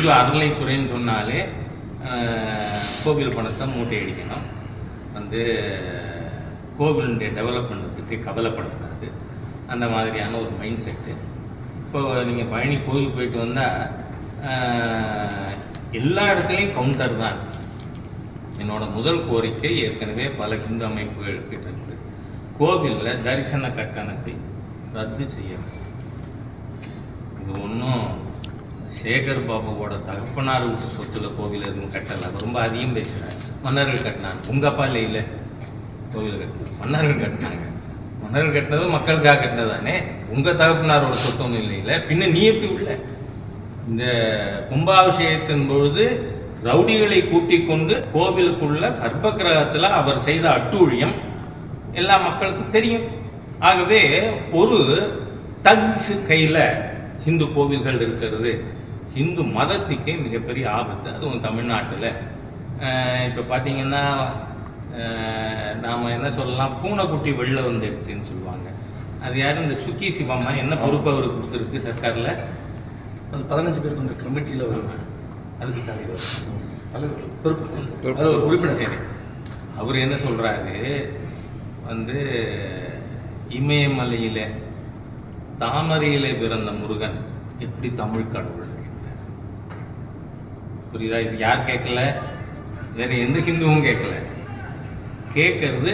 இந்து அறநிலைத்துறைன்னு சொன்னாலே கோவில் பணத்தை மூட்டை அடிக்கணும் வந்து கோவிலுடைய டெவலப்மெண்ட் பற்றி கவலைப்படக்கூடாது அந்த மாதிரியான ஒரு மைண்ட் செட்டு இப்போ நீங்கள் பழனி கோவில் போயிட்டு வந்தால் எல்லா இடத்துலையும் கவுண்டர் தான் என்னோட முதல் கோரிக்கை ஏற்கனவே பல இந்து அமைப்புகள் கிட்ட இருக்கு கோவிலில் தரிசன கட்டணத்தை ரத்து செய்யணும். இது ஒன்றும் சேகர் பாபுவோட தகப்பனார் வீட்டு சொத்துல கோவில் எதுவும் கட்டல. ரொம்ப அதிகம் பேசுகிறார் மன்னர்கள் கட்டினாங்க. உங்க அப்பா இல்லை இல்லை. கோவில் கட்டினாங்க. மன்னர்கள் கட்டினாங்க. மன்னர்கள் கட்டினது மக்களுக்காக கட்டினது தானே உங்க தகப்பனாரோட சொத்து ஒன்றும் இல்லை இல்லை. பின்ன நீ எப்படி உள்ள? இந்த கும்பாபிஷேகத்தின் பொழுது ரவுடிகளை கூட்டிக் கொண்டு கோவிலுக்குள்ள கர்ப்ப கிரகத்தில் அவர் செய்த அட்டூழியம் எல்லா மக்களுக்கும் தெரியும். ஆகவே ஒரு தக்ஸ் கையில் இந்து கோவில்கள் இருக்கிறது. இந்து மதத்துக்கே மிகப்பெரிய ஆபத்து. அதுவும் தமிழ்நாட்டில். இப்போ பார்த்தீங்கன்னா நாம என்ன சொல்லலாம்? பூனைக்குட்டி வெளில வந்துடுச்சுன்னு சொல்லுவாங்க. அது யாரும் இந்த சுக்கி சிவம்மா. என்ன பொறுப்பு அவருக்கு கொடுத்துருக்கு சர்க்காரில்? அது பதினஞ்சு பேர் கொண்ட கமிட்டியில் ஒரு அதுக்கு தலைவர். தலைவர். பொறுப்பு. உறுப்பினர் சரி அவர் என்ன சொல்றாரு? வந்து இமயமலையில தாமரையிலே பிறந்த முருகன் எப்படி தமிழ் கடவுள். புரியுதா? இது யார் கேட்கல? வேற எந்த ஹிந்துவும் கேட்கல. கேட்கறது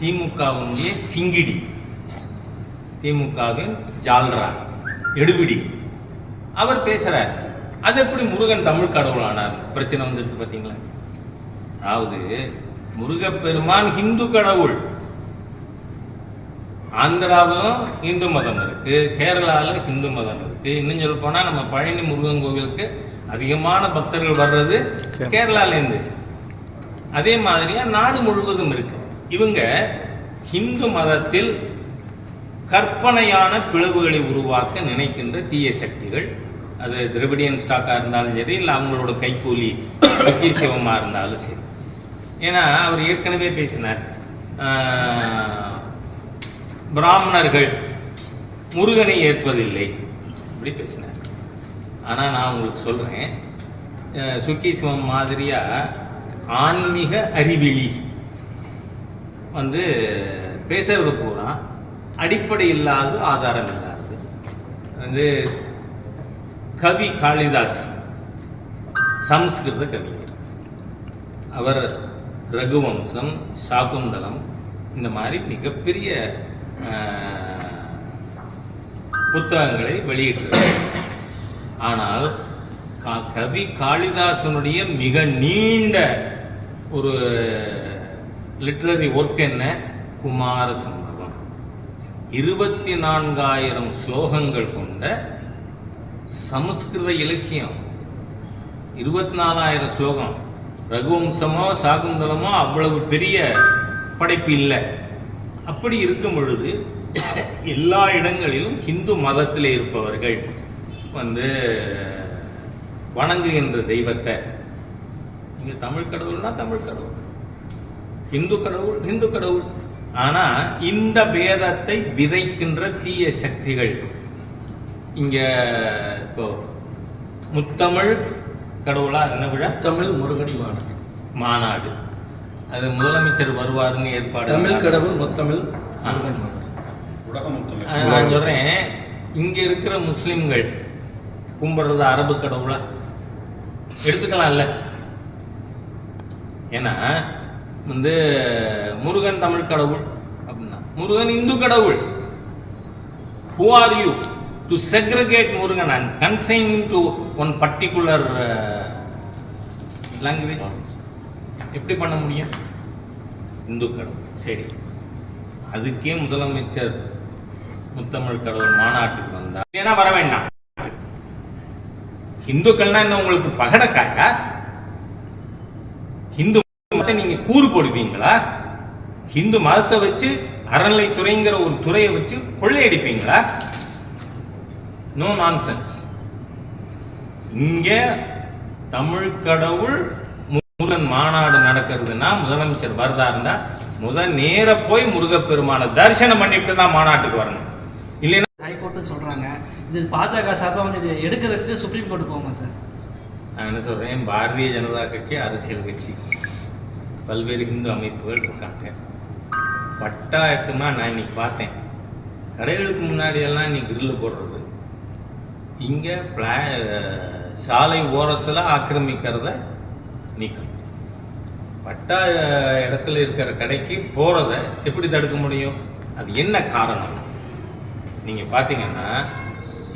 திமுகவுடைய சிங்கிடி. திமுகவின் ஜால்ரா எடுபிடி. அவர் பேசுறார். அது எப்படி முருகன் தமிழ் கடவுளானார் பிரச்சனை வந்துட்டு பார்த்தீங்களா அதாவது முருகப்பெருமான் ஹிந்து கடவுள். ஆந்திராவிலும் இந்து மதம் இருக்கு கேரளாவில் ஹிந்து மதம் இருக்கு. இன்னும் சொல்ல போனா நம்ம பழனி முருகன் கோவிலுக்கு அதிகமான பக்தர்கள் வர்றது கேரளாலேருந்து. அதே மாதிரியா நாடு முழுவதும் இருக்கு. இவங்க ஹிந்து மதத்தில் கற்பனையான பிளவுகளை உருவாக்க நினைக்கின்ற தீய சக்திகள். அது திரவிடியன் ஸ்டாக்காக இருந்தாலும் சரி இல்லை அவங்களோட கைக்கூலி முக்கிய சிவமா இருந்தாலும் சரி. ஏன்னா அவர் ஏற்கனவே பேசினார். பிராமணர்கள் முருகனை ஏற்பதில்லை. அப்படி பேசினார். ஆனால் நான் உங்களுக்கு சொல்கிறேன் சுக்கி சிவம் மாதிரியாக ஆன்மீக அறிவிலி வந்து பேசுறது பூரா அடிப்படை இல்லாத ஆதாரம் இல்லாதது. வந்து கவி காளிதாஸ் சம்ஸ்கிருத கவிஞர். அவர் ரகுவம்சம் சாகுந்தலம் இந்த மாதிரி மிகப்பெரிய புத்தகங்களை வெளியிட்டிருக்கிறார் ஆனால் கவி காளிதாசனுடைய மிக நீண்ட ஒரு லிட்ரரி ஒர்க் என்ன? குமார சம்பவம். இருபத்தி நான்காயிரம் ஸ்லோகங்கள் கொண்ட சமஸ்கிருத இலக்கியம். இருபத்தி நாலாயிரம் ஸ்லோகம். ரகுவம்சமோ சாகுந்தலமோ அவ்வளவு பெரிய படைப்பு இல்லை. அப்படி இருக்கும் பொழுது எல்லா இடங்களிலும் ஹிந்து மதத்தில் இருப்பவர்கள் வந்து வணங்குகின்ற தெய்வத்தை. இங்க தமிழ் கடவுள்னா தமிழ் கடவுள். இந்து கடவுள் இந்து கடவுள். ஆனா இந்த பேதத்தை விதைக்கின்ற தீய சக்திகள். இங்க இப்போ முத்தமிழ் கடவுளா என்ன விழா? தமிழ் முருகன் மாடு மாநாடு. அது முதலமைச்சர் வருவாருன்னு ஏற்பாடு தமிழ் கடவுள் முத்தமிழ் நான் சொல்றேன் இங்க இருக்கிற முஸ்லிம்கள் கும்பிடுறது அரபு கடவுளா? எடுத்துக்கலாம்ல. ஏன்னா வந்து முருகன் தமிழ் கடவுள் அப்படின்னா முருகன் இந்து கடவுள். Who are you to segregate Murugan and consign to one particular language எப்படி பண்ண முடியும்? இந்து கடவுள். சரி. அதுக்கே முதலமைச்சர் முத்தமிழ் கடவுள் மாநாட்டுக்கு வந்தார். ஏன்னா வர வேண்டாம். இந்துக்கள்னா என்ன உங்களுக்கு? பகடக்காயா? ஹிந்து மதத்தை நீங்க கூறு போடுவீங்களா? ஹிந்து மதத்தை வச்சு அறநிலைத்துறைங்கிற ஒரு துறையை வச்சு கொள்ளையடிப்பீங்களா? நோ நான்சென்ஸ் இங்க தமிழ் கடவுள் முருகன் மாநாடு நடக்கிறதுனா முதலமைச்சர் வரதா இருந்தா முத நேர போய் முருகப்பெருமானை தரிசனம் பண்ணிட்டு தான் மாநாட்டுக்கு வரணும். இல்லைன்னா ஹைகோர்ட்டு சொல்றாங்க இது பாஜக சார்பாக வந்து இது எடுக்கிறதுக்கு சுப்ரீம் கோர்ட்டு போகுமா சார்? நான் என்ன சொல்கிறேன் பாரதிய ஜனதா கட்சி அரசியல் கட்சி. பல்வேறு இந்து அமைப்புகள் இருக்காங்க. வட்டாயத்துமா நான் இன்னைக்கு பார்த்தேன். கடைகளுக்கு முன்னாடியெல்லாம் இன்னைக்கு நீ கிரில்லு போடுறது. இங்கே பிளா சாலை ஓரத்தில் ஆக்கிரமிக்கிறத நீக்கணும். பட்டா இடத்துல இருக்கிற கடைக்கு போகிறத எப்படி தடுக்க முடியும்? அது என்ன காரணம்? நீங்கள் பார்த்தீங்கன்னா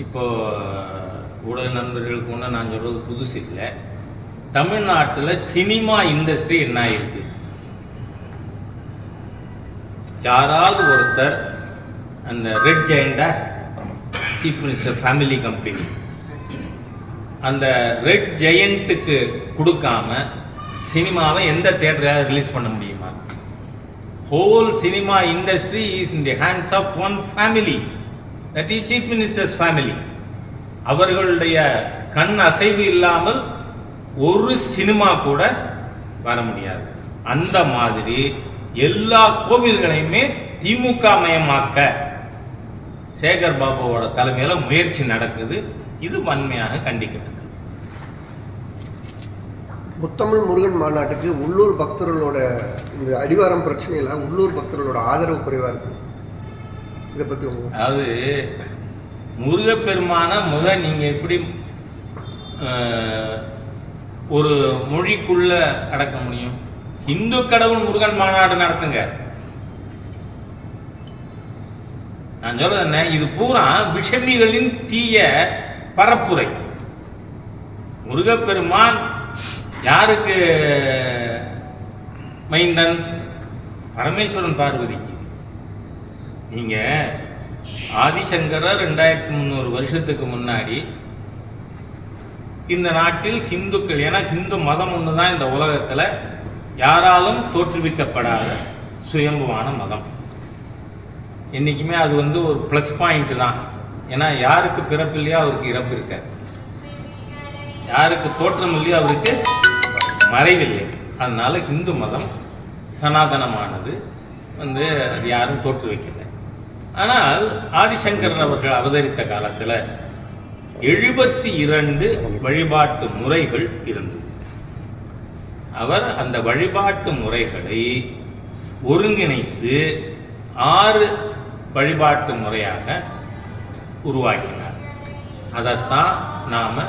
இப்போ ஊடக நண்பர்களுக்கு ஒன்றும் நான் சொல்கிறது புதுசு இல்லை. தமிழ்நாட்டில் சினிமா இண்டஸ்ட்ரி என்ன ஆயிருக்கு? யாராவது ஒருத்தர் அந்த ரெட் ஜெயண்டா சீஃப் மினிஸ்டர் ஃபேமிலி கம்பெனி அந்த ரெட் ஜெயண்ட்டுக்கு கொடுக்காம சினிமாவை எந்த தேட்டரையாவது ரிலீஸ் பண்ண முடியுமா? Whole cinema industry is in the hands of one family that is chief minister's family அவர்களுடைய கண் அசைவு இல்லாமல் ஒரு சினிமா கூட வர முடியாது. அந்த மாதிரி எல்லா கோவில்களையுமே திமுக மயமாக்க சேகர் பாபுவோட தலைமையில முயற்சி நடக்குது. இது வன்மையாக கண்டிக்கத்தக்கது. முத்தமிழ் முருகன் மாநாட்டுக்கு உள்ளூர் பக்தர்களோட இந்த அடிவாரம் பிரச்சனையில உள்ளூர் பக்தர்களோட ஆதரவு குறைவா இருக்கு. இதை பத்தி அதாவது முருகப்பெருமான முத நீங்க எப்படி ஒரு மொழிக்குள்ள அடக்க முடியும்? இந்து கடவுள் முருகன் மாநாடு நடத்துங்க. நான் சொல்றது என்ன? இது பூரா விஷமிகளின் தீய பரப்புரை. முருகப்பெருமான் யாருக்கு மைந்தன்? பரமேஸ்வரன் பார்வதிக்கு. நீங்க ஆதிசங்கரர் ரெண்டாயிரத்தி முந்நூறு வருஷத்துக்கு முன்னாடி இந்த நாட்டில் ஹிந்துக்கள் ஏன்னா ஹிந்து மதம் ஒன்று தான் இந்த உலகத்துல யாராலும் தோற்றுவிக்கப்படாத சுயம்புவான மதம். என்னைக்குமே அது வந்து ஒரு ப்ளஸ் பாயிண்ட் தான். ஏன்னா யாருக்கு பிறப்பு இல்லையோ அவருக்கு இறப்பு இருக்காது யாருக்கு தோற்றம் இல்லையோ அவருக்கு மறைவில்லை. அதனால ஹிந்து மதம் சனாதனமானது வந்து அது யாரும் தோற்றுவிக்கல. ஆனால் ஆதிசங்கரன் அவர்கள் அவதரித்த காலத்துல எழுபத்தி இரண்டு வழிபாட்டு முறைகள் இருந்தது. அவர் அந்த வழிபாட்டு முறைகளை ஒருங்கிணைத்து ஆறு வழிபாட்டு முறையாக உருவாக்கினார். அதைத்தான் நாம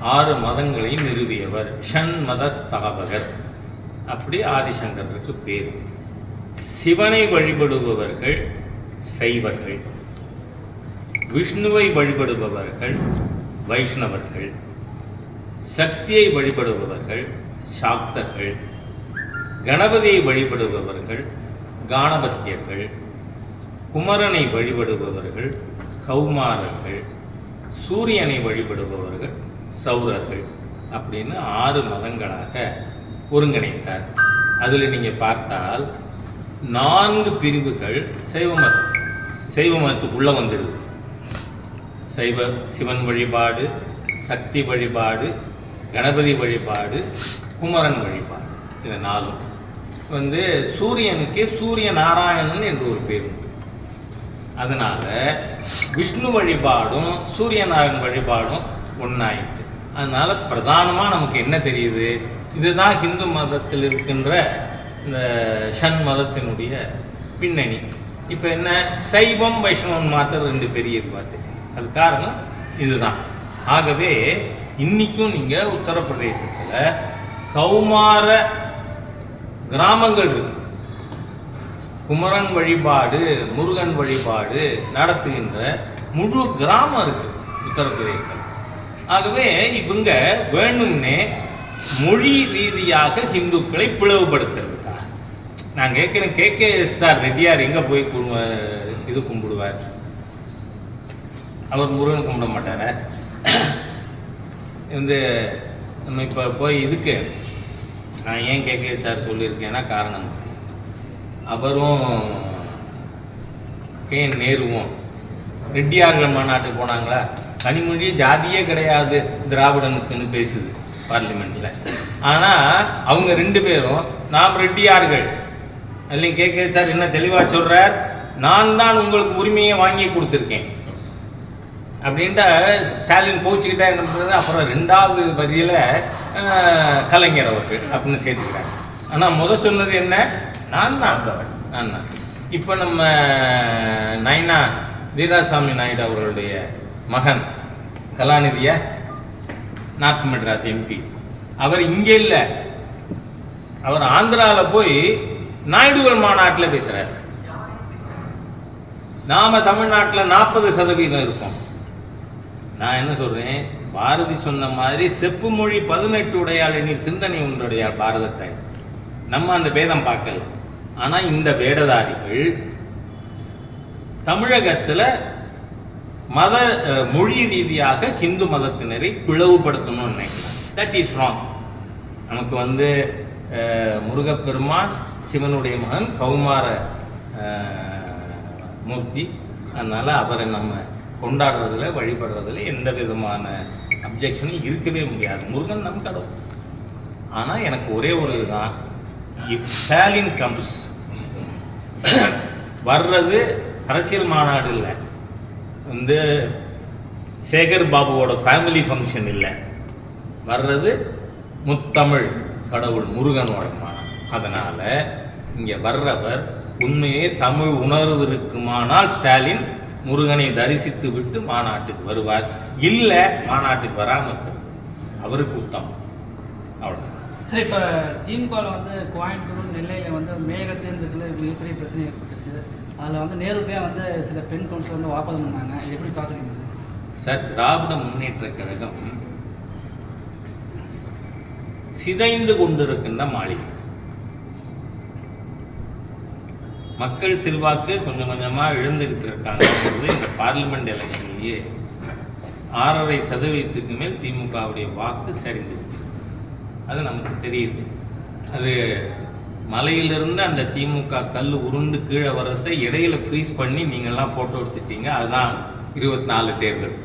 ஆறு மதங்களை நிறுவியவர். ஷண் மதஸ்தாபகர் அப்படி ஆதிசங்கருக்கு பேர். சிவனை வழிபடுபவர்கள் செய்வர்கள். விஷ்ணுவை வழிபடுபவர்கள் வைஷ்ணவர்கள். சக்தியை வழிபடுபவர்கள் சாக்தர்கள். கணபதியை வழிபடுபவர்கள் காணபத்தியர்கள். குமரனை வழிபடுபவர்கள் கௌமாரர்கள். சூரியனை வழிபடுபவர்கள் சௌரர்கள். அப்படின்னு ஆறு மதங்களாக ஒருங்கிணைத்தார் அதில் நீங்கள் பார்த்தால் நான்கு பிரிவுகள் சைவ மதம். சைவ மதத்துக்குள்ளே வந்துடுது. சைவ சிவன் வழிபாடு சக்தி வழிபாடு கணபதி வழிபாடு குமரன் வழிபாடு. இது நாளும் வந்து சூரியனுக்கே சூரிய நாராயணன் என்று ஒரு பேர் உண்டு. அதனால் விஷ்ணு வழிபாடும் சூரியநாராயணன் வழிபாடும் ஒன்றாயிட்டு அதனால் பிரதானமாக நமக்கு என்ன தெரியுது? இதுதான் ஹிந்து மதத்தில் இருக்கின்ற இந்த ஷன் மதத்தினுடைய பின்னணி. இப்போ என்ன? சைவம் வைஷ்ணவம் மாத்திரம் ரெண்டு பெரிய பார்த்து. அது காரணம் இதுதான். ஆகவே இன்னைக்கும் நீங்க உத்தரப்பிரதேசத்துல கௌமார கிராமங்கள் இருக்கு. குமரன் வழிபாடு முருகன் வழிபாடு நடத்துகின்ற முழு கிராமம் இருக்கு உத்தரப்பிரதேசத்தில். ஆகவே இவங்க வேணும்னே மொழி ரீதியாக இந்துக்களை பிளவுபடுத்துறது. நான் கேட்குறேன் K K S R Reddiar எங்கே போய் இது கும்பிடுவார்? அவர் முருகன் கும்பிட மாட்டார்? வந்து நம்ம இப்போ போய் இதுக்கு நான் ஏன் கே கே சார் சொல்லியிருக்கேன்னா காரணம். அவரும் கே நேருவோம் நேருவும் ரெட்டியார்கள் மாநாட்டுக்கு போனாங்களா? கனிமொழி ஜாதியே கிடையாது திராவிடனுக்குன்னு பேசுது பார்லிமெண்ட்டில் ஆனால் அவங்க ரெண்டு பேரும் நாம் ரெட்டியார்கள் இல்லைங்க கே கே சார் என்ன தெளிவாக சொல்கிறார் நான் தான் உங்களுக்கு உரிமையை வாங்கி கொடுத்துருக்கேன். அப்படின்ட்டு ஸ்டாலின் கோச்சிக்கிட்டா என்ன பண்ணுறது அப்புறம் ரெண்டாவது பதியில் கலைஞர் அவர்கள் அப்படின்னு சேர்த்துக்கிறாங்க ஆனால் முதல் சொன்னது என்ன? நான் தான் நான் தான். இப்போ நம்ம நைனா வீராசாமி நாயுடு அவர்களுடைய மகன் கலாநிதியா நார்த் மெட்ராஸ் எம்பி. அவர் இங்கே இல்லை. அவர் ஆந்திராவில் போய் நாயுடுகள் மாநாட்டில் பேசுகிறார் நாம தமிழ்நாட்டில் நாற்பது சதவீதம் இருக்கோம். நான் என்ன சொல்றேன்? பாரதி சொன்ன மாதிரி செப்பு மொழி பதினெட்டு உடையாள் எனில் சிந்தனை உண்டுடையாள் பாரதத்தை. நம்ம அந்த பேதம் பார்க்கல. ஆனா இந்த வேடதாரிகள் தமிழகத்துல மத மொழி ரீதியாக ஹிந்து மதத்தினரை பிளவுபடுத்தணும்னு நினைக்கிறேன் தட் இஸ் ராங் நமக்கு வந்து முருகப்பெருமான் சிவனுடைய மகன் கௌமார மூர்த்தி. அதனால் அவரை நம்ம கொண்டாடுறதில் வழிபடுறதில் எந்த விதமான அப்ஜெக்ஷனும் இருக்கவே முடியாது. முருகன் நம் கடவுள். ஆனால் எனக்கு ஒரே ஒரு இதுதான். இஃப் ஸ்டாலின் கம்ஸ் வர்றது அரசியல் மாநாடு இல்லை. வந்து சேகர் பாபுவோட ஃபேமிலி ஃபங்க்ஷன் இல்லை. வர்றது முத்தமிழ். கடவுள் முருகனோட மாநாடு அதனால இங்க வர்றவர் உண்மையே தமிழ் உணர்வு இருக்குமானால் ஸ்டாலின் முருகனை தரிசித்து விட்டு மாநாட்டுக்கு வருவார். இல்ல மாநாட்டுக்கு வராம இருப்பார். அவருக்கு உத்தமம் அவ்வளவு சரி இப்போ திமுகவில் வந்து கோயம்புத்தூர் நெல்லையில் வந்து மேகத்தேர்ந்ததுல மிகப்பெரிய பிரச்சனை ஏற்பட்டுச்சு. அதில் வந்து நேருக்கே வந்து சில பெண் கவுன்சிலர் வந்து வாபதம் பண்ணாங்க. எப்படி பார்க்குறீங்க சார்? திராவிட முன்னேற்ற கழகம் சிதைந்து கொண்டிருக்கின்ற மாளிகை. மக்கள் செல்வாக்கு கொஞ்சம் கொஞ்சமா இழந்துகிட்டு இருக்காங்கிறது இந்த பார்லிமெண்ட் எலெக்ஷன்லயே ஆறரை சதவீதத்துக்கு மேல் திமுகவுடைய வாக்கு சரிந்து அது நமக்கு தெரியுது. அது மலையிலிருந்து அந்த திமுக கல் உருண்டு கீழே வர்றதை இடையில ஃப்ரீஸ் பண்ணி நீங்கள்லாம் ஃபோட்டோ எடுத்துட்டீங்க. அதுதான் இருபத்தி நாலு தேர்தல்.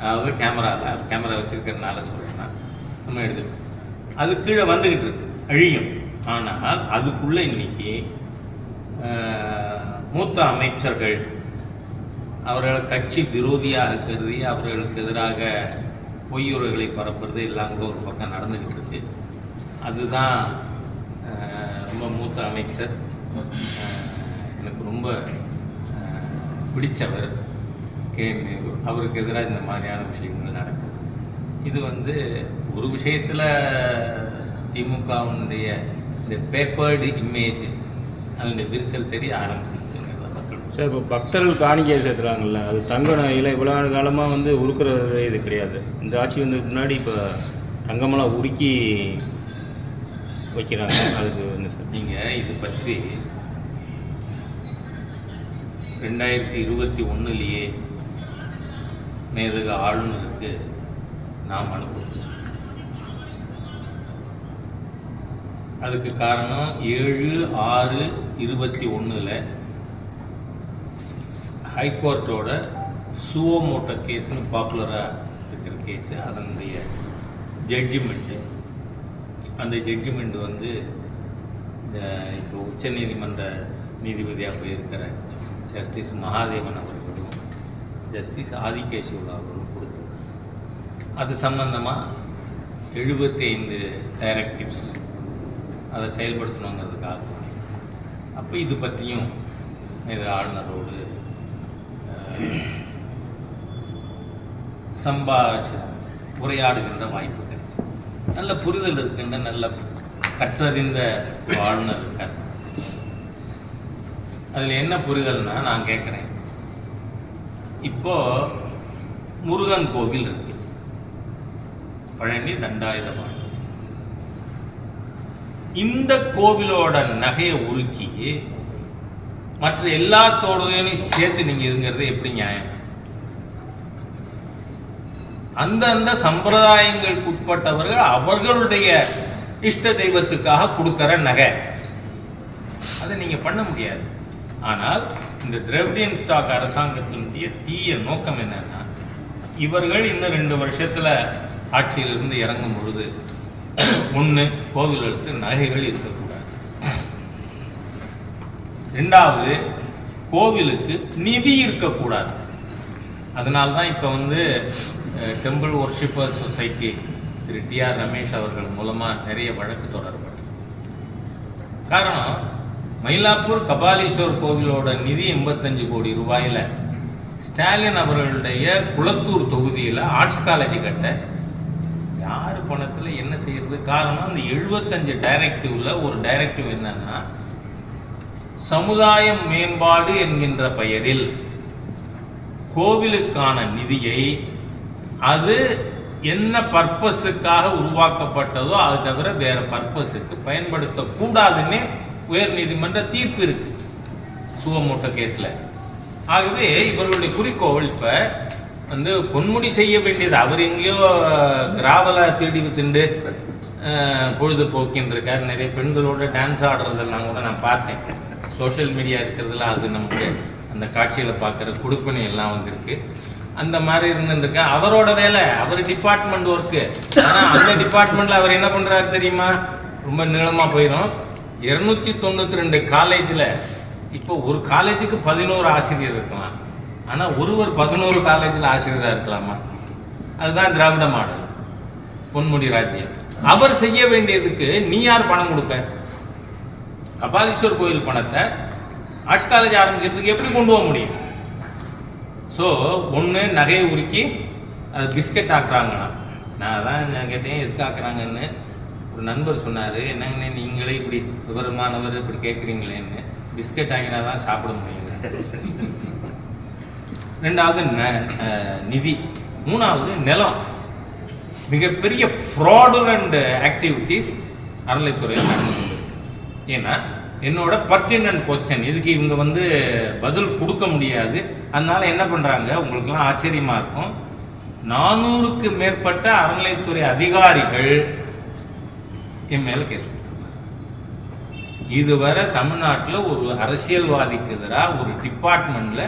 அதாவது கேமரா தான். கேமரா வச்சிருக்கிறதுனால சொல்றேன் நம்ம எடுத்துக்கிட்டோம் அது கீழே வந்துகிட்டு இருக்கு அழியும். ஆனால் அதுக்குள்ள இன்னைக்கு மூத்த அமைச்சர்கள் அவர்களை கட்சி விரோதியாக கருதி அவர்களுக்கு எதிராக பொய்யுரைகளை பரப்புறது எல்லாம் கூட ஒரு பக்கம் நடந்துக்கிட்டு இருக்கு. அதுதான் ரொம்ப மூத்த அமைச்சர் எனக்கு ரொம்ப பிடிச்சவர் கே. அவருக்கு எதிராக இந்த மாதிரியான விஷயங்கள் நடக்குது. இது வந்து ஒரு விஷயத்துல திமுகவுடைய இந்த பேப்பர்டு இமேஜ் அதனுடைய விரிசல் தெரிய ஆரம்பிச்சிருக்குங்கிறத சார் இப்போ பக்தர்கள் காணிக்கை சேர்த்துறாங்கல்ல அது தங்க நகையில் இவ்வளோ காலமாக வந்து உருக்குறது இது கிடையாது. இந்த ஆட்சி வந்ததுக்கு முன்னாடி இப்போ தங்கமெல்லாம் உருக்கி வைக்கிறாங்க. அதுக்கு என்ன சார். நீங்க இது பற்றி ரெண்டாயிரத்தி இருபத்தி ஒண்ணுலயே மேதக ஆளுநருக்கு நாம் அனுப்புகிறோம் அதுக்கு காரணம் ஏழு ஆறு இருபத்தி ஒன்றில் ஹைகோர்ட்டோட சுவோமோட்டோ கேஸ்னு பாப்புலராக இருக்கிற கேஸு அதனுடைய ஜட்ஜிமெண்ட்டு அந்த ஜட்ஜ்மெண்ட் வந்து இந்த இப்போ உச்சநீதிமன்ற நீதிபதியாக போயிருக்கிற ஜஸ்டிஸ் மகாதேவன் அவர்களும் ஜஸ்டிஸ் ஆதிகேசவலா அவர்களும் கொடுத்தது. அது சம்பந்தமாக எழுபத்தி ஐந்து டைரக்டிவ்ஸ் அதை செயல்படுத்தணுங்கிறதுக்காக. அப்போ இது பற்றியும் இது ஆளுநரோடு சம்பாஷ உரையாடுகின்ற வாய்ப்பு கிடைச்சது. நல்ல புரிதல் இருக்கின்ற நல்ல கற்றறிந்த ஆளுநர் இருக்கார். அதில் என்ன புரிதல்னா நான் கேட்குறேன் இப்போ முருகன் கோவில் இருக்கு. பழனி தண்டாயுதபாணி இந்த கோவிலோட நகையை உருக்கி மற்ற எல்லாத்தோடையும் சேர்த்து நீங்க இருங்கிறது எப்படி நியாயம்? அந்தந்த சம்பிரதாயங்களுக்கு உட்பட்டவர்கள் அவர்களுடைய இஷ்ட தெய்வத்துக்காக கொடுக்கிற நகை. அதை நீங்க பண்ண முடியாது. ஆனால் இந்த திரவிடியன் ஸ்டாக் அரசாங்கத்தினுடைய தீய நோக்கம் என்னன்னா இவர்கள் இன்னும் ரெண்டு வருஷத்துல ஆட்சியிலிருந்து இறங்கும் பொழுது ஒன்று கோவில்களுக்கு நகைகள் இருக்கக்கூடாது. ரெண்டாவது கோவிலுக்கு நிதி இருக்கக்கூடாது. அதனால தான் இப்போ வந்து temple worshipper society Thiru TR Ramesh அவர்கள் மூலமாக நிறைய வழக்கு தொடரப்பட்டது. காரணம் மயிலாப்பூர் கபாலீஸ்வர் கோவிலோட நிதி எண்பத்தஞ்சு கோடி ரூபாயில ஸ்டாலின் அவர்களுடைய குளத்தூர் தொகுதியில் ஆர்ட்ஸ் காலேஜ் கட்ட பணத்தில் என்ன செய்யறது? காரணம் அந்த எழுபத்தஞ்சு டைரக்டிவ்ல ஒரு டைரக்டிவ் என்னன்னா சமுதாய மேம்பாடு என்கின்ற பெயரில் கோவிலுக்கான நிதியை அது என்ன பர்பஸுக்காக உருவாக்கப்பட்டதோ அது தவிர வேற பர்பஸுக்கு பயன்படுத்தக்கூடாதுன்னே உயர் நீதிமன்ற தீர்ப்பு இருக்கு. சுவமூட்ட கேஸ்ல. ஆகவே இவர்களுடைய குறிக்கோள் இப்போ வந்து பொன்முடி செய்ய வேண்டியது. அவர் எங்கேயோ கிராவலா திருடி திண்டு பொழுது பொழுதுபோக்கின்னு இருக்காரு நிறைய பெண்களோட டான்ஸ் ஆடுறதெல்லாம் கூட நான் பார்த்தேன். சோஷியல் மீடியா இருக்கிறதுல அது நமக்கு அந்த காட்சியில் பார்க்குற கொடுப்பனை எல்லாம் வந்திருக்கு. அந்த மாதிரி இருந்துருக்கு அவரோட வேலை அவர் டிபார்ட்மெண்ட் ஒர்க்கு ஆனால் அந்த டிபார்ட்மெண்ட்ல அவர் என்ன பண்றாரு தெரியுமா? ரொம்ப நீளமா போயிடும் இருநூத்தி தொண்ணூத்தி ரெண்டு காலேஜில் இப்போ ஒரு காலேஜுக்கு பதினோரு ஆசிரியர் இருக்கலாம். ஆனால் ஒருவர் பதினோரு காலேஜில் ஆசிரியராக இருக்கலாமா? அதுதான் திராவிட மாடல் பொன்முடி ராஜ்யம். அவர் செய்ய வேண்டியதுக்கு நீ யார் பணம் கொடுக்க? கபாலீஸ்வர் கோயில் பணத்தை ஆர்ட்ஸ் காலேஜ் ஆரம்பிக்கிறதுக்கு எப்படி கொண்டு போக முடியும்? ஸோ ஒன்று நகையை உருக்கி அது பிஸ்கட் ஆக்குறாங்கண்ணா நான் தான் நான் கேட்டேன் எதுக்கு ஆக்குறாங்கன்னு. ஒரு நண்பர் சொன்னார் என்னங்கண்ணே நீங்களே இப்படி விவரமானவர் இப்படி கேட்குறீங்களேன்னு பிஸ்கட் ஆகினா தான் சாப்பிட முடியும். ரெண்டாவது ந- நிதி. மூணாவது நிலம். மிகப்பெரிய ஃப்ராடுலண்ட் ஆக்டிவிட்டீஸ் அறநிலைத்துறையில் நடந்து கொண்டிருக்கு. ஏன்னா என்னோட பர்டினன்ட் கொஸ்டின் இதுக்கு இவங்க வந்து பதில் கொடுக்க முடியாது? அதனால என்ன பண்றாங்க? உங்களுக்கெல்லாம் ஆச்சரியமா இருக்கும். நானூறுக்கு மேற்பட்ட அறநிலைத்துறை அதிகாரிகள் என் மேல கேஸ் இதுவரை தமிழ்நாட்டில் ஒரு அரசியல்வாதிக்கு எதிராக ஒரு டிபார்ட்மெண்ட்ல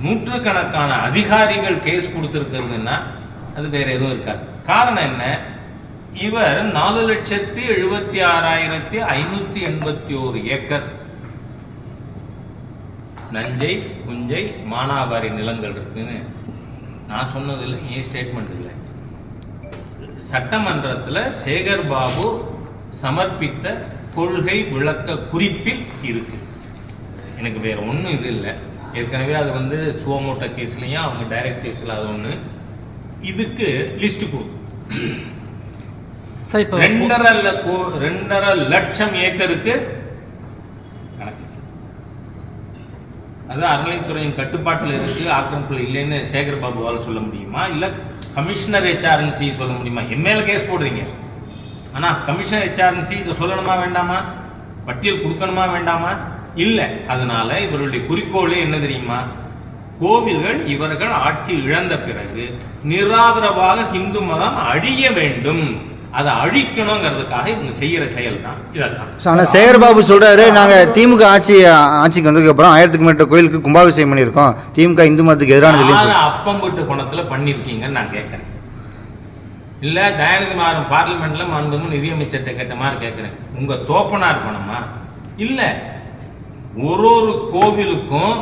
நூற்றுக்கணக்கான அதிகாரிகள் கேஸ் கொடுத்துருக்கிறதுன்னா அது வேற எதுவும் இருக்காது. காரணம் என்ன? இவர் நாலு லட்சத்தி எழுபத்தி ஆறாயிரத்தி ஐநூத்தி எண்பத்தி ஒரு ஏக்கர் நஞ்சை குஞ்சை மானாவாரி நிலங்கள் இருக்குன்னு நான் சொன்னது இல்லை என் ஸ்டேட்மெண்ட் இல்லை. சட்டமன்றத்துல சேகர் பாபு சமர்ப்பித்த கொள்கை விளக்க குறிப்பில் இருக்கு. எனக்கு வேற ஒண்ணும் இது இல்லை. ஏற்கனவே அது வந்து சுவமோட்ட கேஸ்லயும் அவங்க டைரக்டிவ்ஸ்ல அது ஒண்ணு. இதுக்கு லிஸ்ட் கொடுக்கும் சார் இப்போ ரெண்டரை ரெண்டரை லட்சம் ஏக்கருக்கு கணக்கு. அது அறநிலைத்துறையின் கட்டுப்பாட்டில் இருக்கு. ஆக்கிரமிப்பில் இல்லைன்னு சேகர் பாபுவால் சொல்ல முடியுமா? இல்ல கமிஷனர் ஹெச்ஆர்என்சி சொல்ல முடியுமா? என் மேல கேஸ் போடுறீங்க. ஆனா கமிஷனர் ஹெச்ஆர்என்சி இதை சொல்லணுமா வேண்டாமா? பட்டியல் கொடுக்கணுமா வேண்டாமா? இல்ல. அதனால இவருடைய குறிக்கோளே என்ன தெரியுமா? கோவில்கள் இவர்கள் ஆட்சி இழந்த பிறகு நிராதரவாக இந்து மதம் அழிய வேண்டும். அதை அழிக்கணுங்கிறதுக்காக இவங்க செய்யற செயல் தான் இதெல்லாம் ஆனால் சேகர்பாபு சொல்றாரு நாங்க திமுக ஆட்சி ஆட்சிக்கு வந்ததுக்கு அப்புறம் ஆயிரத்துக்கு மேற்பட்ட கோயிலுக்கு கும்பாபிஷேகம் பண்ணியிருக்கோம். திமுக இந்து மதத்துக்கு எதிரானது இல்லைன்னு யாரு சொல்லி- அப்பம் போட்டு பணத்துல பண்ணிருக்கீங்கன்னு நான் கேட்கறேன். இல்லை தயாநிதி மாறன் பார்லிமெண்ட்ல மாண்புமிகு நிதியமைச்சர்கிட்ட கேட்ட மாதிரி கேட்குறேன் உங்க தோப்பனார் பணமா இல்லை. ஒரு ஒரு கோவிலுக்கும்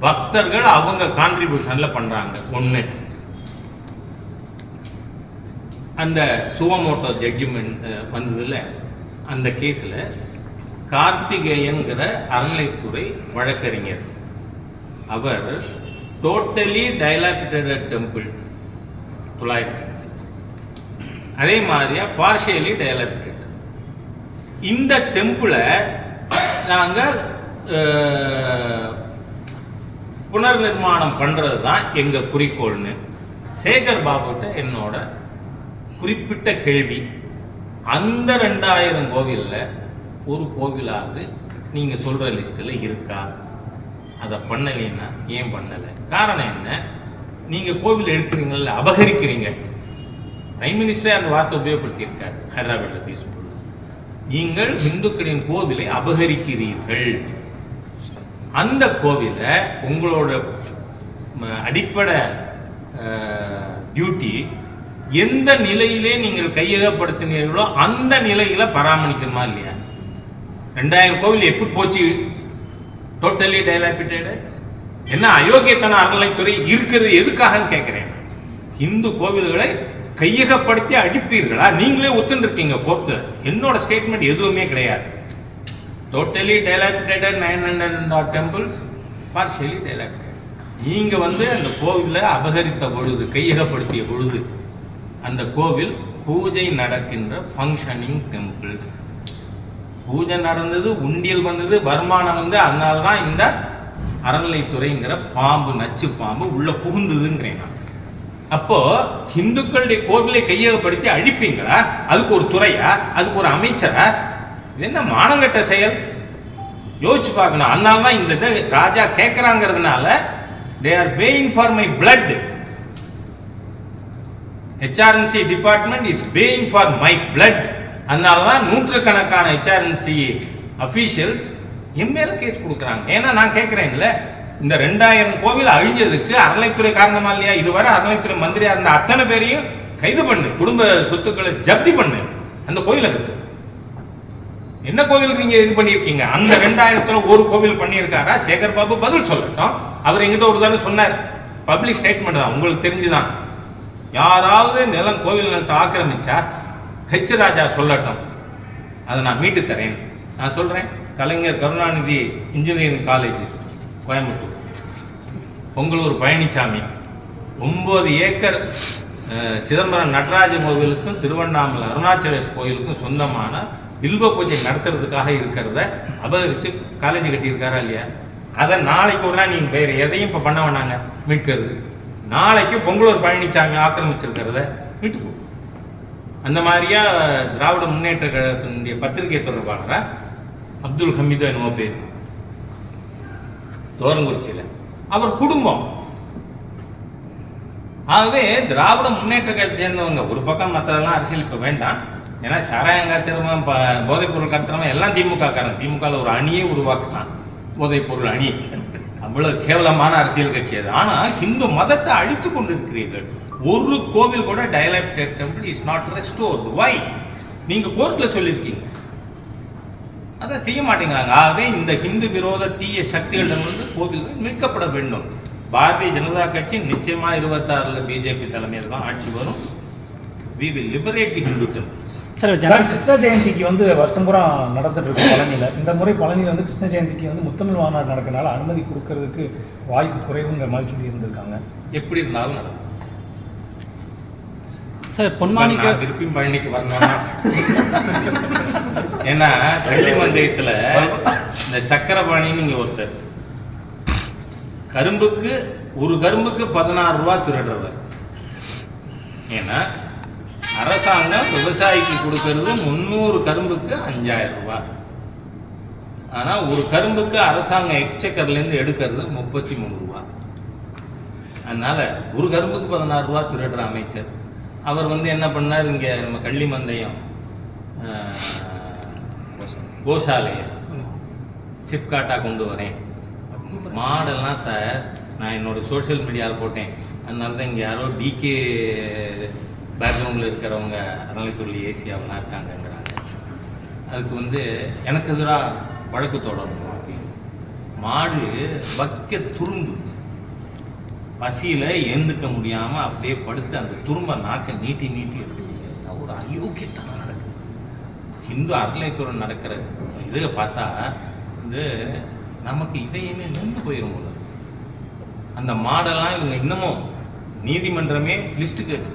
பக்தர்கள் அவங்க கான்ட்ரிபியூஷன்ல பண்றாங்க. ஒண்ணு. அந்த சுவமோட்டோ ஜட்ஜ்மெண்ட் வந்ததுல அந்த கேஸில் கார்த்திகேயங்கிற அறநிலைத்துறை வழக்கறிஞர். அவர் டோட்டலி டைலாபிட்டட் டெம்பிள் தொள்ளாயிரத்தி அதே மாதிரியா பார்ஷியலி டைலாபிட்டட் இந்த டெம்பிளை நாங்கள் புனர் நிர்மாணம் பண்ணுறது தான் எங்கள் குறிக்கோள்னு. சேகர் பாபுட்ட என்னோட குறிப்பிட்ட கேள்வி. அந்த ரெண்டாயிரம் கோவிலில் ஒரு கோவிலாவது நீங்கள் சொல்கிற லிஸ்ட்டில் இருக்கா? அதை பண்ணலைன்னா ஏன் பண்ணலை? காரணம் என்ன? நீங்கள் கோவில் எடுக்கிறீங்கல்ல அபகரிக்கிறீங்க. பிரைம் மினிஸ்டரே அந்த வார்த்தை உபயோகப்படுத்தியிருக்கார். ஹைதராபாத்ல பேசும்போது. நீங்கள் இந்துக்களின் கோவிலை அபகரிக்கிறீர்கள். அந்த கோவிலை உங்களோட ம, அடிப்படை டியூட்டி எந்த நிலையிலே நீங்கள் கையகப்படுத்தினீர்களோ அந்த நிலையில பராமரிக்கணுமா இல்லையா? ரெண்டாயிரம் கோவில் எப்படி போச்சு? டோட்டலி டைலாபிட்டேடு என்ன அயோக்கியத்தன அறநிலைத்துறை இருக்கிறது எதுக்காகன்னு கேட்கிறேன் இந்து கோவில்களை கையகப்படுத்தி அழிப்பீர்களா நீங்களே ஒத்துன்னு கோர்த்து என்னோட ஸ்டேட்மெண்ட் எதுவுமே கிடையாது. Totally dilapidated nine hundred temples partially dilapidated நீங்கள் வந்து அந்த கோவிலை அபகரித்த பொழுது கையகப்படுத்திய பொழுது அந்த கோவில் பூஜை நடக்கின்ற ஃபங்க்ஷனிங் டெம்பிள்ஸ் பூஜை நடந்தது உண்டியல் வந்தது வருமானம் வந்து அதனால தான் இந்த அறநிலைத்துறைங்கிற பாம்பு நச்சு பாம்பு உள்ளே புகுந்ததுங்கிறேன் நான். அப்போ இந்துக்களுடைய கோவிலை கையகப்படுத்தி அழிப்பீங்களா? அதுக்கு ஒரு துறையா? அதுக்கு ஒரு அமைச்சரா? இது என்ன மானங்கட்ட செயல்? யோசிச்சு பார்க்கணும். அதனால தான் இந்த இதை Raja கேட்கறாங்கிறதுனால they are paying for my blood HRNC department is paying for my blood அதனால தான் நூற்றுக்கணக்கான ஹெச்ஆர்என்சி அஃபீஷியல்ஸ் என் கேஸ் கொடுக்குறாங்க. ஏன்னா நான் கேட்குறேன்ல இந்த ரெண்டாயிரம் கோவில் அழிஞ்சதுக்கு அறநிலைத்துறை காரணமா இல்லையா? இதுவரை அறநிலைத்துறை மந்திரியா இருந்த அத்தனை பேரையும் கைது பண்ணு. குடும்ப சொத்துக்களை ஜப்தி பண்ணு. அந்த கோயிலை விட்டு என்ன கோவில் நீங்க இது பண்ணியிருக்கீங்க? அந்த ரெண்டாயிரத்துல ஒரு கோவில் பண்ணியிருக்காரா? சேகர் பாபு பதில் சொல்லட்டும். அவர் எங்கிட்ட ஒரு தானே சொன்னார். பப்ளிக் ஸ்டேட்மெண்ட் தான். உங்களுக்கு தெரிஞ்சுதான். யாராவது நிலம் கோவில் நிலத்தை ஆக்கிரமிச்சா ஹெச் ராஜா சொல்லட்டும். அதை நான் மீட்டு தரேன். நான் சொல்றேன். Kalaignar Karunanidhi engineering college Coimbatore. Pongalur Palaniswami ஒம்பது ஏக்கர் சிதம்பரம் நடராஜ கோவிலுக்கும் திருவண்ணாமலை அருணாச்சலேஷ் கோயிலுக்கும் சொந்தமான வில்வ பூஜை நடத்துறதுக்காக இருக்கிறத அபகரித்து காலேஜ் கட்டியிருக்காரா இல்லையா? அதை நாளைக்கு ஒரு நாள் நீங்க எதையும் இப்போ பண்ண வேணாங்க மீட்கிறது. நாளைக்கு பொங்கலூர் பழனிசாமி ஆக்கிரமிச்சிருக்கிறத மீட்டு போ அந்த மாதிரியா திராவிட முன்னேற்ற கழகத்தினுடைய பத்திரிகை தொடர்பாளராக அப்துல் ஹமீதோ என்னமோ பேர். தோரங்குறிச்சியில். அவர் குடும்பம். ஆகவே திராவிட முன்னேற்ற கழகத்தை சேர்ந்தவங்க ஒரு பக்கம் மற்றதெல்லாம் அரசியல் இப்போ வேண்டாம். ஏன்னா சாராயம் காய்ச்சறவன் ப- போதைப் பொருள் கடத்துறவன் எல்லாம் திமுக காரன் திமுக ஒரு அணியே உருவாக்கலாம் போதைப் பொருள் அணி. அவ்வளவு கேவலமான அரசியல் கட்சி அது. ஆனா ஹிந்து மதத்தை அழித்து கொண்டிருக்கிறீர்கள். ஒரு கோவில் கூட dilapidated temple is not restored by நீங்க கோர்ட்ல சொல்லியிருக்கீங்க. அதை செய்ய மாட்டேங்கிறாங்க. ஆகவே இந்த ஹிந்து விரோத தீய சக்திகளிடமிருந்து கோவில்கள் மீட்கப்பட வேண்டும். பாரதிய ஜனதா கட்சி நிச்சயமா இருபத்தாறுல பிஜேபி தலைமையில் தான் ஆட்சி வரும். We will liberate the Hindu temples sir Krishna ஜெயந்திக்கு வந்து வருஷம் பூரா நடந்துட்டு இருக்கு பழனியில. இந்த முறை பழனியில வந்து கிருஷ்ண ஜெயந்திக்கு வந்து முத்தமிழ் மாநாடு நடக்கனால அனுமதி கொடுக்கறதுக்கு வாய்ப்பு குறைவுங்கிற மாதிரி சொல்லி இருந்திருக்காங்க. எப்படி இருந்தாலும் நடக்கும். சார் பொன்மாணிக்க திருப்பியும் பழனிக்கு வரணும்னா. ஏன்னா வெள்ளி மந்தயத்துல இந்த சக்கரபாணின்னு இங்க ஒருத்தர். கரும்புக்கு ஒரு கரும்புக்கு பதினாறு ரூபா திருடுறவர். ஏன்னா அரசாங்கம் விவசாயிக்கு கொடுக்கறது முந்நூறு கரும்புக்கு அஞ்சாயிரம் ரூபாய் ஆனா ஒரு கரும்புக்கு அரசாங்கம் எக்ஸ்சக்கர்ல இருந்து எடுக்கிறது முப்பத்தி மூணு ரூபாய் அதனால ஒரு கரும்புக்கு பதினாறு ரூபா திருடுற அமைச்சர். அவர் வந்து என்ன பண்ணார்? இங்கே நம்ம கள்ளி மந்தயம் கோசாலையை சிப்காட்டாக கொண்டு வரேன். மாடெல்லாம் சார் நான் என்னோடய சோஷியல் மீடியாவில் போட்டேன். அதனால தான் இங்கே யாரோ டிகே பேக்ரவுண்டில் இருக்கிறவங்க அறநிலைத்துறை ஏசியாவெலாம் இருக்காங்கங்கிறாங்க. அதுக்கு வந்து எனக்கு எதிராக வழக்கு தொடரணும் அப்படின்னு. மாடு வக்க துரும்பு பசியில எழுந்துக்க முடியாமல் அப்படியே படுத்து அந்த துரும்ப நாக்கை நீட்டி நீட்டி எடுத்து ஒரு அயோக்கியத்தனம் நடக்குது. ஹிந்து அறநிலைத்துறை நடக்கிற இதில் பார்த்தா வந்து நமக்கு இதையுமே நின்று போயிடும் போல அந்த மாடெல்லாம் இவங்க இன்னமும் நீதிமன்றமே லிஸ்ட் கேட்டு.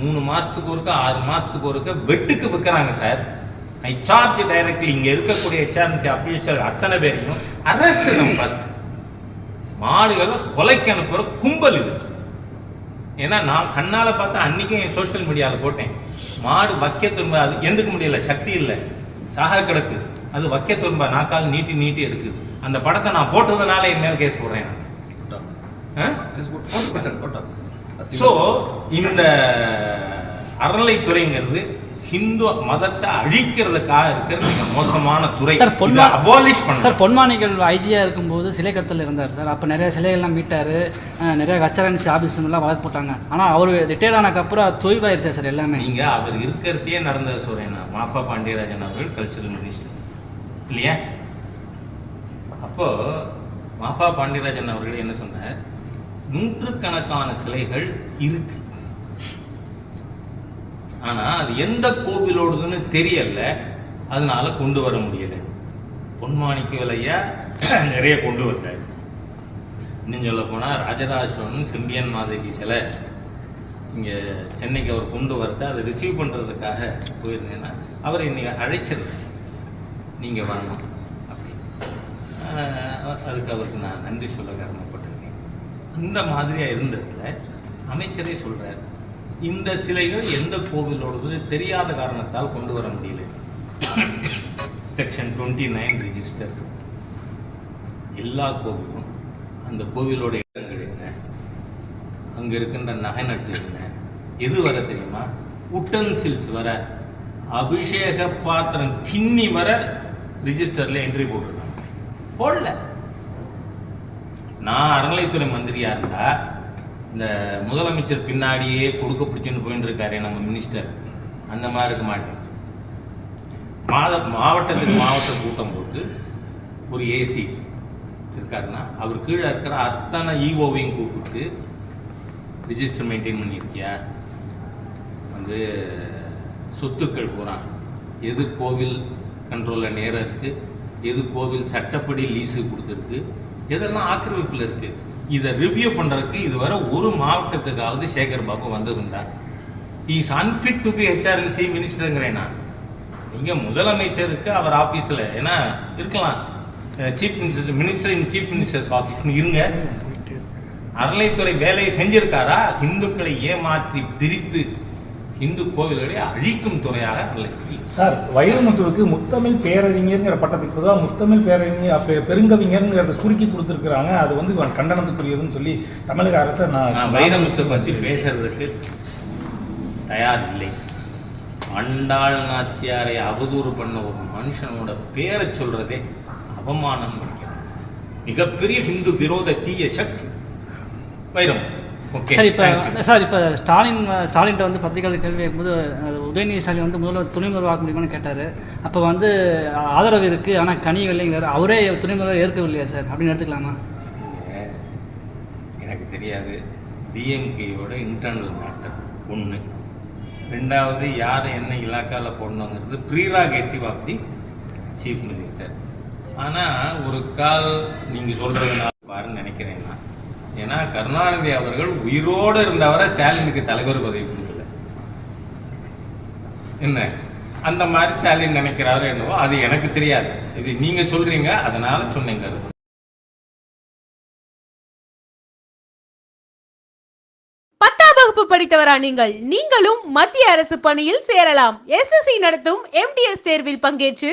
மூணு மாதத்துக்கு ஒருக்க ஆறு மாதத்துக்கு ஒருக்க வெட்டுக்கு விற்கிறாங்க சார். ஐ சார்ஜ் டைரக்ட்லி இங்கே இருக்கக்கூடிய ஹெச்ஆர்என்சி அஃபீஷியல் அத்தனை பேரையும் அரெஸ்ட் நம்ம ஃபர்ஸ்ட் மாடுகளை கொலைக்கு அனுப்புற கும்பல் இது. ஏன்னா நான் கண்ணால பார்த்தா அன்னைக்கும் என் சோஷியல் மீடியாவில் போட்டேன். மாடு வக்க துரும்ப அது எந்துக்க முடியல சக்தி இல்லை. சாக கிடக்கு. அது வக்க துரும்ப நாக்கால் நீட்டி நீட்டி எடுக்குது. அந்த படத்தை நான் போட்டதுனால என் மேல் கேஸ் போடுறேன். நான். ஸோ இந்த அறநிலைத்துறைங்கிறது ஹிந்து மதத்தை அழிக்கிறதுக்காக இருக்கிற மிக மோசமான துறை. சார் பொன்மா அபாலிஷ் சார் பண்ண பொன்மாணிகள் ஐஜியாக இருக்கும்போது சிலை கடத்தல் இருந்தார் சார். அப்போ நிறைய சிலைகள்லாம் மீட்டார். நிறைய கச்சரன்சி ஆஃபீஸ்லாம் வழக்கு போட்டாங்க. ஆனால் அவர் ரிட்டையர்ட் ஆனதுக்கப்புறம் தொய்வாயிருச்சு சார் எல்லாமே. நீங்க அவர் இருக்கிறதே நடந்தது சொல்றேன் நான். மாஃபா பாண்டியராஜன் அவர்கள் கல்ச்சரல் மினிஸ்டர் இல்லையா? அப்போ மாஃபா பாண்டியராஜன் அவர்கள் என்ன சொன்னார்? நூற்றுக்கணக்கான சிலைகள் இருக்கு. ஆனால் அது எந்த கோவிலோடுதுன்னு தெரியல. அதனால கொண்டு வர முடியல. பொன்மாணிக்க விலையா நிறைய கொண்டு வந்தார். இன்னும் சொல்ல போனால் ராஜராஜன் செம்பியன் மாதேவி சிலை. இங்கே சென்னைக்கு அவர் கொண்டு வரத அதை ரிசீவ் பண்ணுறதுக்காக போயிருந்தேன்னா அவர் இன்னைக்கு அழைச்சிருந்தேன். நீங்கள் வரணும் அப்படி அதுக்கு அவருக்கு நான் நன்றி சொல்ல கடமைப்பட்டிருக்கேன் இந்த மாதிரியாக இருந்ததுல அமைச்சரே சொல்கிறார் இந்த சிலைகள் எந்த கோவிலோடது தெரியாத காரணத்தால் கொண்டு வர முடியல. செக்ஷன் டுவெண்ட்டி நைன் ரிஜிஸ்டர் எல்லா கோவிலும் அந்த கோவிலோட இடங்கள் என்ன? அங்க இருக்கின்ற நகை நட்டு என்ன? எது வர தெரியுமா? உட்டன்சில்ஸ் வர அபிஷேக பாத்திரம் கிண்ணி வர ரிஜிஸ்டர்ல என்ட்ரி போட்டிருக்காங்க. போடல. நான் அறநிலைத்துறை மந்திரியா இருந்தா இந்த முதலமைச்சர் பின்னாடியே கொடுக்க பிடிச்சுன்னு போயின்னு இருக்காரு நம்ம மினிஸ்டர். அந்த மாதிரி இருக்க மாட்டேன். மாத மாவட்டத்துக்கு மாவட்ட கூட்டம் போட்டு ஒரு ஏசி இருக்காருன்னா அவர் கீழே இருக்கிற அத்தனை இஓவையும் கூப்பிட்டு ரிஜிஸ்டர் மெயின்டைன் பண்ணியிருக்கியா? வந்து சொத்துக்கள் பூரா எது கோவில் கண்ட்ரோலில் நேரம் இருக்குது எது கோவில் சட்டப்படி லீஸு கொடுத்துருக்கு? எதெல்லாம் ஆக்கிரமிப்பில் இருக்குது இதை ரிவ்யூ பண்றதுக்கு இதுவரை ஒரு மாவட்டத்துக்காவது Sekar Babu வந்ததுண்டா. Is unfit to be HRNC மினிஸ்டருங்கிறேன் நான். நீங்க முதலமைச்சருக்கு அவர் ஆபீஸ்ல ஏன்னா இருக்கலாம். Chief minister minister in chief minister's ஆபீஸ்னு இருங்க. அறநிலைத்துறை வேலையை செஞ்சிருக்காரா? இந்துக்களை ஏமாற்றி பிரித்து இந்து கோவில்களை அழிக்கும் துறையாக சார் வைரமுத்துவுக்கு முத்தமிழ் பேரறிஞர்ங்கிற பட்டத்துக்கு பொதுவாக முத்தமிழ் பேரறிஞர் பெருங்கவிஞர்ங்கிறத சுருக்கி கொடுத்துருக்குறாங்க. அது வந்து கண்டனத்துக்குரியதுன்னு சொல்லி தமிழக அரசை நான் வைரமுத்தை பற்றி பேசுறதுக்கு தயார் இல்லை. அண்டாள் நாச்சியாரை அவதூறு பண்ண ஒரு மனுஷனோட பேரை சொல்றதே அவமானம் மிகப்பெரிய ஹிந்து விரோத தீய சக்தி வைரம் சார் இப்போ சார் இப்போ ஸ்டாலின் ஸ்டாலின்ட்ட வந்து பத்திரிகையாளர் கேள்வி கேட்கும்போது உதயநிதி ஸ்டாலின் வந்து முதல்வர் துணை முதல்வர் முடியுமான்னு கேட்டார். அப்போ வந்து ஆதரவு இருக்குது ஆனால் கனியவில்லைங்கிறார் அவரே துணை முதல்வர் ஏற்கவில்லையா சார்? அப்படின்னு எடுத்துக்கலாமா? எனக்கு தெரியாது. டிஎம்கேயோட இன்டர்னல் மேட்டர் ஒன்று ரெண்டாவது யார் என்ன இலாக்கால போடணுங்கிறது prerogative of the chief minister ஆனால் ஒரு கால் நீங்கள் சொல்கிறதுனால பாருன்னு நினைக்கிறேன் நான். ஏன்னா கருணாநிதி அவர்கள் உயிரோடு இருந்தவரை ஸ்டாலினுக்கு தலைவர் பதவி கொடுக்கல. என்ன? அந்த மாதிரி ஸ்டாலின் நினைக்கிறாரு என்னவோ அது எனக்கு தெரியாது. இது நீங்க சொல்றீங்க அதனால சொன்னீங்க அது. பத்தாம் வகுப்பு படித்தவரா நீங்கள்? நீங்களும் மத்திய அரசு பணியில் சேரலாம். எஸ்எஸ்சி நடத்தும் எம்டிஎஸ் தேர்வில் பங்கேற்று